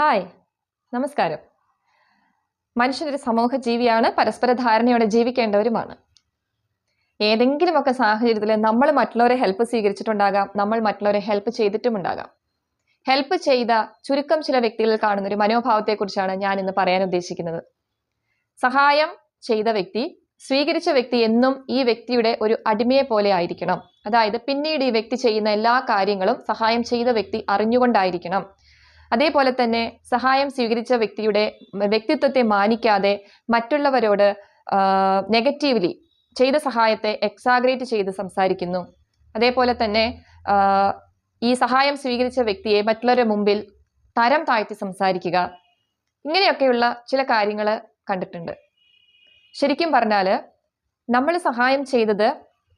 Hi നമസ്കാരം. മനുഷ്യനൊരു സമൂഹ ജീവിയാണ് പരസ്പര ധാരണയോടെ ജീവിക്കേണ്ടവരുമാണ്. ഏതെങ്കിലുമൊക്കെ സാഹചര്യത്തിൽ നമ്മൾ മറ്റുള്ളവരെ ഹെൽപ്പ് സ്വീകരിച്ചിട്ടുണ്ടാകാം നമ്മൾ മറ്റുള്ളവരെ ഹെൽപ്പ് ചെയ്തിട്ടുമുണ്ടാകാം. ഹെൽപ്പ് ചെയ്ത ചുരുക്കം ചില വ്യക്തികളിൽ കാണുന്ന ഒരു മനോഭാവത്തെക്കുറിച്ചാണ് ഞാൻ ഇന്ന് പറയാൻ ഉദ്ദേശിക്കുന്നത്. സഹായം ചെയ്ത വ്യക്തി സ്വീകരിച്ച വ്യക്തി എന്നും ഈ വ്യക്തിയുടെ ഒരു അടിമയെ പോലെ ആയിരിക്കണം. അതായത് പിന്നീട് ഈ വ്യക്തി ചെയ്യുന്ന എല്ലാ കാര്യങ്ങളും സഹായം ചെയ്ത വ്യക്തി അറിഞ്ഞുകൊണ്ടായിരിക്കണം. അതേപോലെ തന്നെ സഹായം സ്വീകരിച്ച വ്യക്തിയുടെ വ്യക്തിത്വത്തെ മാനിക്കാതെ മറ്റുള്ളവരോട് നെഗറ്റീവ്ലി ചെയ്ത സഹായത്തെ എക്സാഗ്രേറ്റ് ചെയ്ത് സംസാരിക്കുന്നു. അതേപോലെ തന്നെ ഈ സഹായം സ്വീകരിച്ച വ്യക്തിയെ മറ്റുള്ളവരുടെ മുമ്പിൽ തരം താഴ്ത്തി സംസാരിക്കുക. ഇങ്ങനെയൊക്കെയുള്ള ചില കാര്യങ്ങൾ കണ്ടിട്ടുണ്ട്. ശരിക്കും പറഞ്ഞാൽ നമ്മൾ സഹായം ചെയ്തത്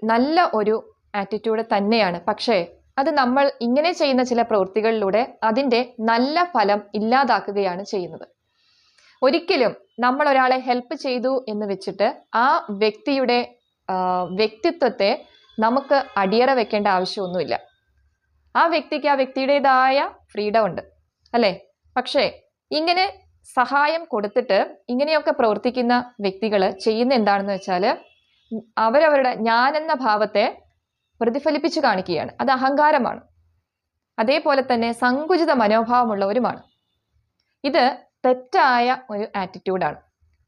നല്ല ഒരു ആറ്റിറ്റ്യൂഡ് തന്നെയാണ്. പക്ഷേ അത് നമ്മൾ ഇങ്ങനെ ചെയ്യുന്ന ചില പ്രവൃത്തികളിലൂടെ അതിന്റെ നല്ല ഫലം ഇല്ലാതാക്കുകയാണ് ചെയ്യുന്നത്. ഒരിക്കലും നമ്മൾ ഒരാളെ ഹെൽപ്പ് ചെയ്തു എന്ന് വെച്ചിട്ട് ആ വ്യക്തിയുടെ വ്യക്തിത്വത്തെ നമുക്ക് അടിയറ വെക്കേണ്ട ആവശ്യമൊന്നുമില്ല. ആ വ്യക്തിക്ക് ആ വ്യക്തിയുടേതായ ഫ്രീഡം ഉണ്ട് അല്ലേ? പക്ഷേ ഇങ്ങനെ സഹായം കൊടുത്തിട്ട് ഇങ്ങനെയൊക്കെ പ്രവർത്തിക്കുന്ന വ്യക്തികൾ ചെയ്യുന്ന എന്താണെന്ന് വെച്ചാൽ അവരവരുടെ ഞാൻ എന്ന ഭാവത്തെ പ്രതിഫലിപ്പിച്ചു കാണിക്കുകയാണ്. അത് അഹങ്കാരമാണ്. അതേപോലെ തന്നെ സങ്കുചിത മനോഭാവമുള്ളവരുമാണ്. ഇത് തെറ്റായ ഒരു ആറ്റിറ്റ്യൂഡാണ്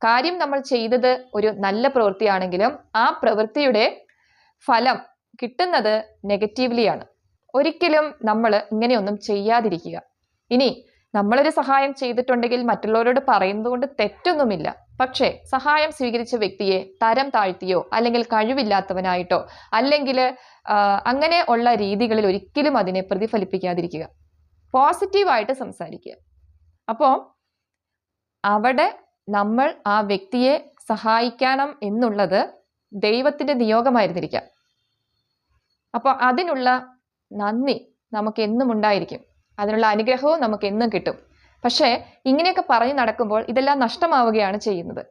കാര്യം നമ്മൾ ചെയ്തത് ഒരു നല്ല പ്രവൃത്തിയാണെങ്കിലും ആ പ്രവൃത്തിയുടെ ഫലം കിട്ടുന്നത് നെഗറ്റീവ്ലിയാണ് ഒരിക്കലും നമ്മൾ ഇങ്ങനെയൊന്നും ചെയ്യാതിരിക്കുക. ഇനി നമ്മളൊരു സഹായം ചെയ്തിട്ടുണ്ടെങ്കിൽ മറ്റുള്ളവരോട് പറയുന്നത് കൊണ്ട് തെറ്റൊന്നുമില്ല. പക്ഷേ സഹായം സ്വീകരിച്ച വ്യക്തിയെ തരം താഴ്ത്തിയോ അല്ലെങ്കിൽ കഴിവില്ലാത്തവനായിട്ടോ അല്ലെങ്കിൽ അങ്ങനെ ഉള്ള രീതികളിൽ ഒരിക്കലും അതിനെ പ്രതിഫലിപ്പിക്കാതിരിക്കുക. പോസിറ്റീവായിട്ട് സംസാരിക്കുക. അപ്പോൾ അവിടെ നമ്മൾ ആ വ്യക്തിയെ സഹായിക്കണം എന്നുള്ളത് ദൈവത്തിന്റെ നിയോഗമായിരുന്നിരിക്കാം. അപ്പോൾ അതിനുള്ള നന്ദി നമുക്ക് എന്നും ഉണ്ടായിരിക്കും. അതിനുള്ള അനുഗ്രഹവും നമുക്ക് എന്നും കിട്ടും. പക്ഷേ ഇങ്ങനെയൊക്കെ പറഞ്ഞു നടക്കുമ്പോൾ ഇതെല്ലാം നഷ്ടമാവുകയാണ് ചെയ്യുന്നത്.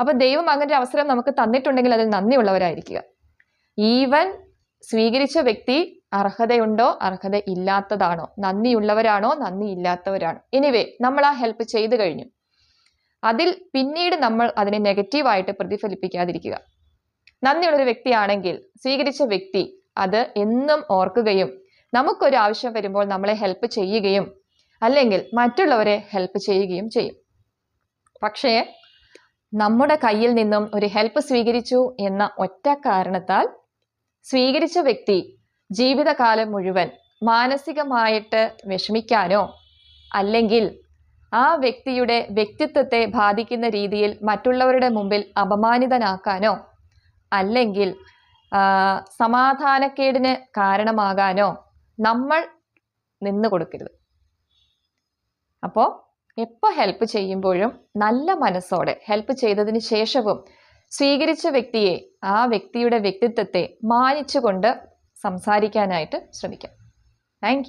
അപ്പം ദൈവം അങ്ങനെ അവസരം നമുക്ക് തന്നിട്ടുണ്ടെങ്കിൽ അതിൽ നന്ദിയുള്ളവരായിരിക്കുക. ഈവൻ സ്വീകരിച്ച വ്യക്തി അർഹതയുണ്ടോ അർഹത ഇല്ലാത്തതാണോ നന്ദിയുള്ളവരാണോ നന്ദി ഇല്ലാത്തവരാണോ എനിവേ നമ്മൾ ആ ഹെൽപ്പ് ചെയ്തു കഴിഞ്ഞു. അതിൽ പിന്നീട് നമ്മൾ അതിനെ നെഗറ്റീവായിട്ട് പ്രതിഫലിപ്പിക്കാതിരിക്കുക. നന്ദിയുള്ളൊരു വ്യക്തിയാണെങ്കിൽ സ്വീകരിച്ച വ്യക്തി അത് എന്നും ഓർക്കുകയും നമുക്കൊരു ആവശ്യം വരുമ്പോൾ നമ്മളെ ഹെൽപ്പ് ചെയ്യുകയും അല്ലെങ്കിൽ മറ്റുള്ളവരെ ഹെൽപ്പ് ചെയ്യുകയും ചെയ്യും. പക്ഷേ നമ്മുടെ കയ്യിൽ നിന്നും ഒരു ഹെൽപ്പ് സ്വീകരിച്ചു എന്ന ഒറ്റ കാരണത്താൽ സ്വീകരിച്ച വ്യക്തി ജീവിതകാലം മുഴുവൻ മാനസികമായിട്ട് വിഷമിക്കാനോ അല്ലെങ്കിൽ ആ വ്യക്തിയുടെ വ്യക്തിത്വത്തെ ബാധിക്കുന്ന രീതിയിൽ മറ്റുള്ളവരുടെ മുമ്പിൽ അപമാനിതനാക്കാനോ അല്ലെങ്കിൽ സമാധാനക്കേടിന് കാരണമാകാനോ നമ്മൾ നിന്ന് കൊടുക്കരുത്. അപ്പോൾ എപ്പോൾ ഹെൽപ്പ് ചെയ്യുമ്പോഴും നല്ല മനസ്സോടെ ഹെൽപ്പ് ചെയ്തതിന് ശേഷവും സ്വീകരിച്ച വ്യക്തിയെ ആ വ്യക്തിയുടെ വ്യക്തിത്വത്തെ മാനിച്ചുകൊണ്ട് സംസാരിക്കാനായിട്ട് ശ്രമിക്കാം. താങ്ക്